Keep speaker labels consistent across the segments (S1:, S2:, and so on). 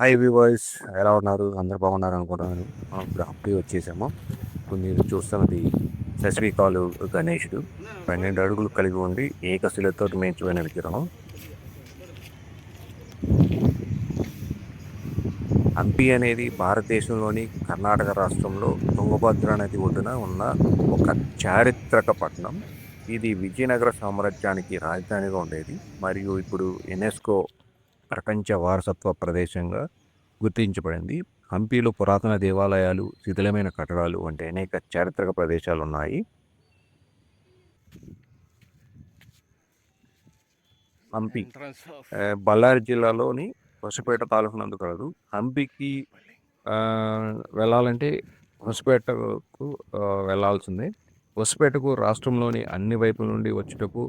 S1: Hi viewers ఎలా ఉన్నారు? అందరు బాగున్నారు అనుకుంటున్నాను మనం ఇప్పుడు హంపి వచ్చేసాము. ఇప్పుడు మీరు చూస్తున్నది శశికాలు గణేషుడు. పన్నెండు అడుగులు కలిగి ఉండి ఏకశిలతో మేర్చిపోయిన విగ్రహం. హంపి అనేది భారతదేశంలోని కర్ణాటక రాష్ట్రంలో తుంగభద్ర నది ఒడ్డున ఉన్న ఒక చారిత్రక పట్టణం. ఇది విజయనగర సామ్రాజ్యానికి రాజధానిగా ఉండేది. మరియు ఇప్పుడు యునెస్కో ప్రపంచ వారసత్వ ప్రదేశంగా గుర్తించబడింది. హంపీలో పురాతన దేవాలయాలు శిథిలమైన కట్టడాలు వంటి అనేక చారిత్రక ప్రదేశాలు ఉన్నాయి హంపి బళ్ళారి జిల్లాలోని హొసపేట తాలూకు నందు కలదు హంపికి వెళ్ళాలంటే హొసపేటకు వెళ్ళాల్సిందే. హొసపేటకు రాష్ట్రంలోని అన్ని వైపుల నుండి వచ్చుటకు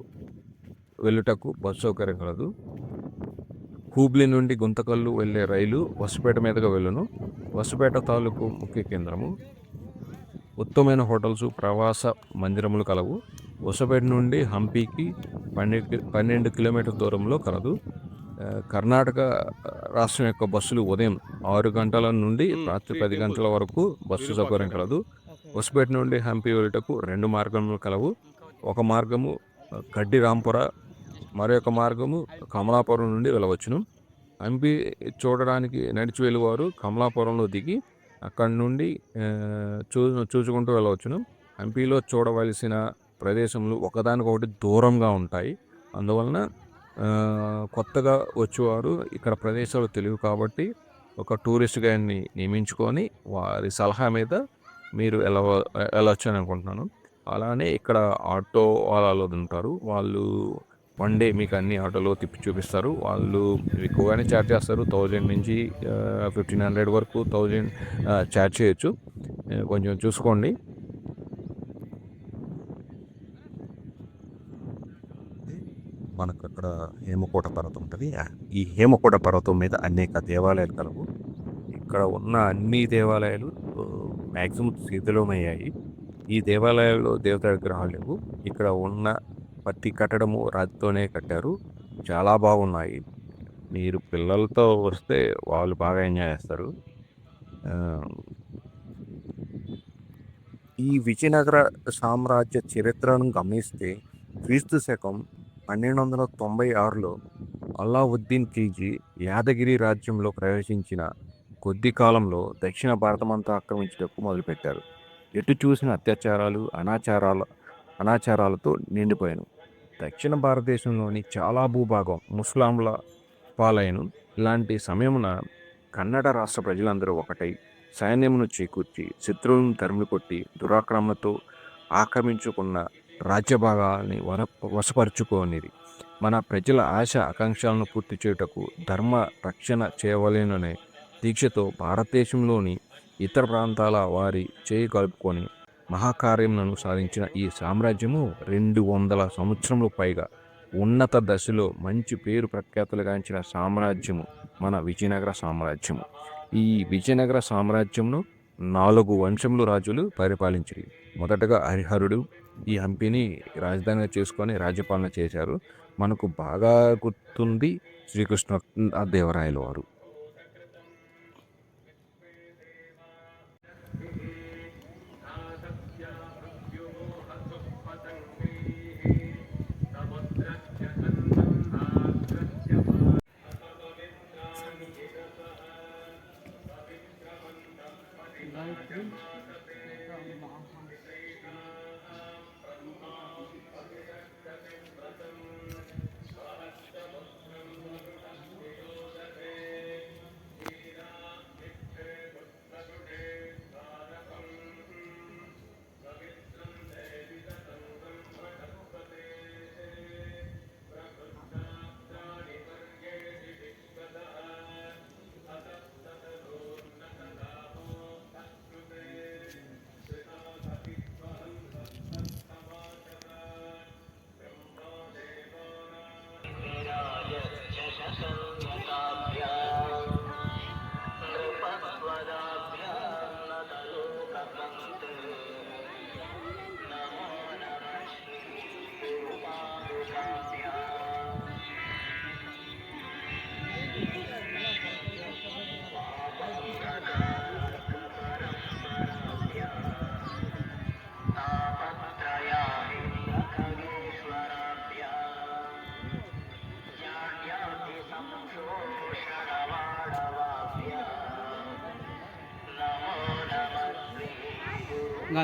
S1: వెళ్ళుటకు బస్సు సౌకర్యం కలదు. హూబ్లీ నుండి గుంతకల్లు వెళ్ళే రైలు వసపేట మీదుగా వెళ్ళును. వసపేట తాలూకు ముఖ్య కేంద్రము. ఉత్తమమైన హోటల్స్ ప్రవాస మందిరములు కలవు. వసపేట నుండి హంపీకి పన్నెండు పన్నెండు కిలోమీటర్ దూరంలో కలదు. కర్ణాటక రాష్ట్రం యొక్క బస్సులు ఉదయం ఆరు గంటల నుండి రాత్రి పది గంటల వరకు బస్సు సౌకర్యం కలదు. వసపేట నుండి హంపి వెళ్ళటకు రెండు మార్గములు కలవు. ఒక మార్గము గడ్డి రాంపుర మరొక మార్గము కమలాపురం నుండి వెళ్ళవచ్చును. హంపి చూడడానికి నడిచి వెళ్ళేవారు కమలాపురంలో దిగి అక్కడి నుండి చూ చూసుకుంటూ వెళ్ళవచ్చును. హంపిలో చూడవలసిన ప్రదేశములు ఒకదానికొకటి దూరంగా ఉంటాయి. అందువలన కొత్తగా వచ్చేవారు ఇక్కడ ప్రదేశాలు తెలియవు కాబట్టి ఒక టూరిస్ట్ గైడ్ని నియమించుకొని వారి సలహా మీద మీరు వెళ్ళవ వెళ్ళొచ్చు అని అనుకుంటున్నాను. అలానే ఇక్కడ ఆటో వాళ్ళు ఉంటారు. వాళ్ళు వన్ డే మీకు అన్ని ఆటోలో తిప్పి చూపిస్తారు. వాళ్ళు ఎక్కువగానే ఛార్జ్ చేస్తారు. థౌజండ్ నుంచి ఫిఫ్టీన్ హండ్రెడ్ వరకు థౌజండ్ ఛార్జ్ చేయొచ్చు. కొంచెం చూసుకోండి. మనకు అక్కడ హేమకోట పర్వతం ఉంటుంది. ఈ హేమకోట పర్వతం మీద అనేక దేవాలయాలు కలవు. ఇక్కడ ఉన్న అన్ని దేవాలయాలు మ్యాక్సిమం శీతలమయ్యాయి ఈ దేవాలయాల్లో దేవతా విగ్రహాలు లేవు. ఇక్కడ ఉన్న ప్రతి కట్టడము రాతితోనే కట్టారు. చాలా బాగున్నాయి. మీరు పిల్లలతో వస్తే వాళ్ళు బాగా ఎంజాయ్ చేస్తారు. ఈ విజయనగర సామ్రాజ్య చరిత్రను గమనిస్తే క్రీస్తు శకం పన్నెండు వందల తొంభై ఆరులో అల్లావుద్దీన్ ఖిల్జీ యాదగిరి రాజ్యంలో ప్రవేశించిన కొద్ది కాలంలో దక్షిణ భారతమంతా ఆక్రమించటకు మొదలుపెట్టారు. ఎటు చూసిన అత్యాచారాలు అనాచారాల అనాచారాలతో నిండిపోయాను. దక్షిణ భారతదేశంలోని చాలా భూభాగం ముస్లాంల పాలైను ఇలాంటి సమయమున కన్నడ రాష్ట్ర ప్రజలందరూ ఒకటై సైన్యమును చేకూర్చి శత్రువులను తరిమి కొట్టి దురాక్రమణతో ఆక్రమించుకున్న రాజ్యభాగాన్ని వర వశపరుచుకోనిది మన ప్రజల ఆశ ఆకాంక్షలను పూర్తి చేయుటకు ధర్మ రక్షణ చేయవలెననే దీక్షతో భారతదేశంలోని ఇతర ప్రాంతాల వారి చేయి కలుపుకొని మహాకార్యములను సాధించిన ఈ సామ్రాజ్యము రెండు వందల సంవత్సరములు పైగా ఉన్నత దశలో మంచి పేరు ప్రఖ్యాతులుగాంచిన సామ్రాజ్యము మన విజయనగర సామ్రాజ్యము. ఈ విజయనగర సామ్రాజ్యంను నాలుగు వంశములు రాజులు పరిపాలించారు. మొదటగా హరిహరుడు ఈ హంపిని రాజధానిగా చేసుకొని రాజ్యపాలన చేశారు. మనకు బాగా గుర్తుంది శ్రీకృష్ణ దేవరాయల వారు.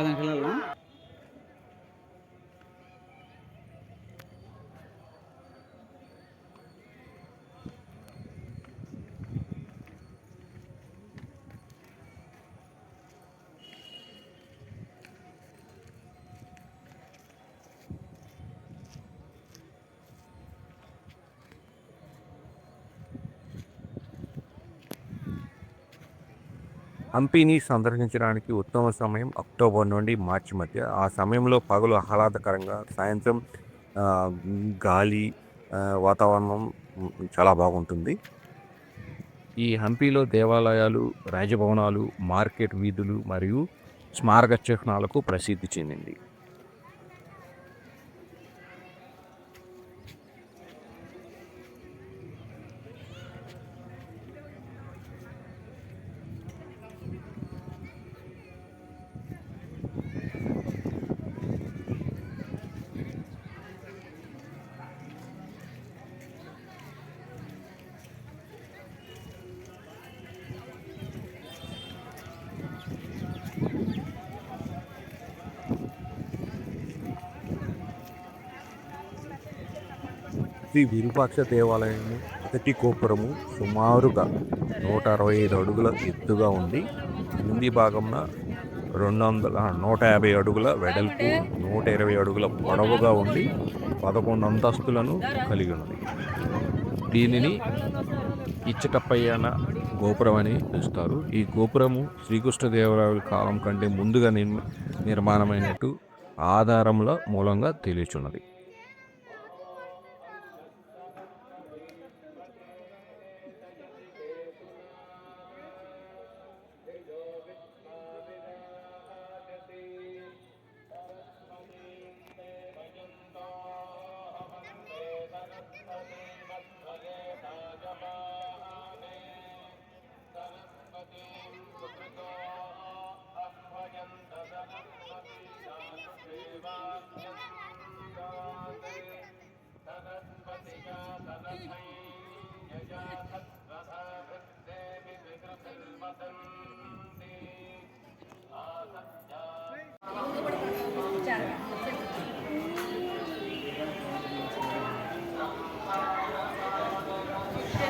S2: దానికి
S1: హంపీని సందర్శించడానికి ఉత్తమ సమయం అక్టోబర్ నుండి మార్చి మధ్య. ఆ సమయంలో పగలు ఆహ్లాదకరంగా సాయంత్రం గాలి వాతావరణం చాలా బాగుంటుంది. ఈ హంపీలో దేవాలయాలు రాజభవనాలు మార్కెట్ వీధులు మరియు స్మారక చిహ్నాలకు ప్రసిద్ధి చెందింది. శ్రీ విరూపాక్ష దేవాలయం మొదటి గోపురము సుమారుగా నూట అరవై ఐదు అడుగుల ఎత్తుగా ఉండి కింది భాగంన రెండు వందల నూట యాభై అడుగుల వెడల్పు నూట ఇరవై అడుగుల పొడవుగా ఉండి పదకొండు అంతస్తులను కలిగి ఉన్నది దీనిని ఇచ్చటప్పయ్యన గోపురం అని పిలుస్తారు. ఈ గోపురము శ్రీకృష్ణదేవరాయల కాలం కంటే ముందుగా నిర్మ నిర్మాణమైనట్టు ఆధారముల మూలంగా తెలియచున్నది.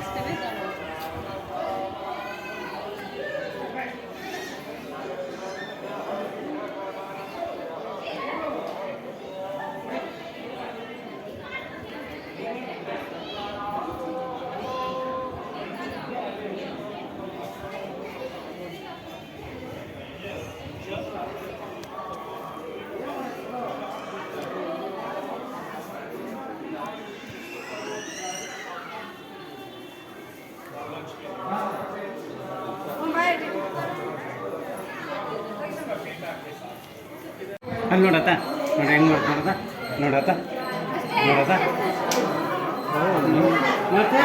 S2: ಮಾಡ್ತೇವೆ ಅಲ್ಲಿ ನೋಡತ್ತ? ನೋಡಿ ಹೆಂಗ್ ಮಾಡ್ತಾರದ ನೋಡತ್ತ? ನೋಡತ್ತ? ಮತ್ತೆ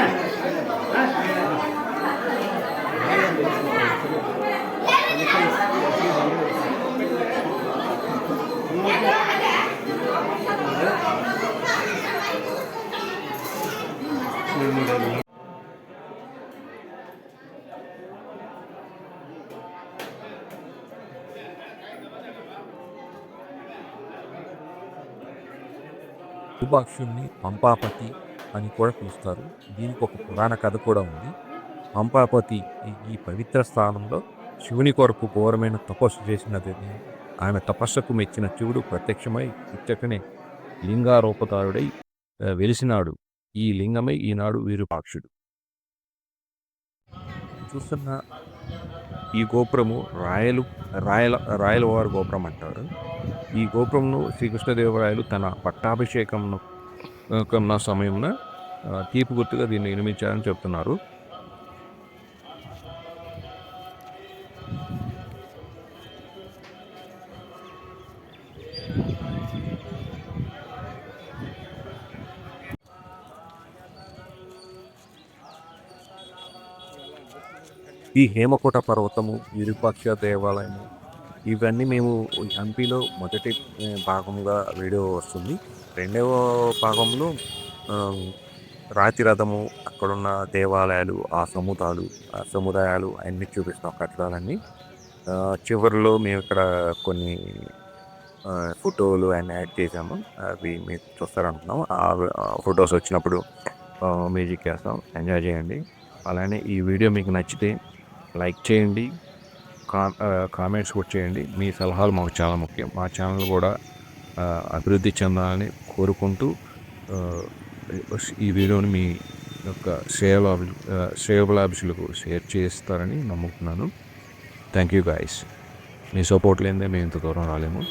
S1: విరూపాక్షుణ్ణి పంపాపతి అని కూడా పిలుస్తారు. దీనికి ఒక పురాణ కథ కూడా ఉంది. పంపాపతి ఈ- పవిత్ర స్థానంలో శివుని కొరకు ఘోరమైన తపస్సు చేసినది ఆమె తపస్సుకు మెచ్చిన శివుడు ప్రత్యక్షమై ఇచ్చటనే లింగారూపతారుడై వెలిసినాడు. ఈ లింగమే ఈనాడు వీరుపాక్షుడు. చూస్తున్న ఈ గోపురము రాయలు రాయల రాయలవారి గోపురం అంటారు ఈ గోపురంను శ్రీకృష్ణదేవరాయలు తన పట్టాభిషేకం సమయంలో తీపు తీపి గుర్తుగా దీన్ని నిర్మించారని చెప్తున్నారు. ఈ హేమకోట పర్వతము విరూపాక్ష దేవాలయము ఇవన్నీ మేము హంపీలో మొదటి భాగంగా వీడియో వస్తుంది. రెండవ భాగంలో రాతి రథము అక్కడున్న దేవాలయాలు ఆ సముదాలు ఆ సముదాయాలు అన్నీ చూపిస్తాం కట్టడాలన్నీ. చివరిలో మేము ఇక్కడ కొన్ని ఫోటోలు అండ్ యాడ్ చేసాము అవి మీరు చూస్తారనుకున్నాం ఆ ఫొటోస్ వచ్చినప్పుడు మ్యూజిక్ వేస్తాం. ఎంజాయ్ చేయండి. అలానే ఈ వీడియో మీకు నచ్చితే లైక్ చేయండి. కామెంట్స్ కూడా చేయండి. మీ సలహాలు మాకు చాలా ముఖ్యం. మా ఛానల్ కూడా అభివృద్ధి చెందాలని కోరుకుంటూ ఈ వీడియోని మీ యొక్క శ్రేయలాభి శ్రేయలాభిషులకు షేర్ చేస్తారని నమ్ముతున్నాను. థ్యాంక్ యూ గాయస్ మీ సపోర్ట్ లేదే మేము ఇంత దూరం రాలేము.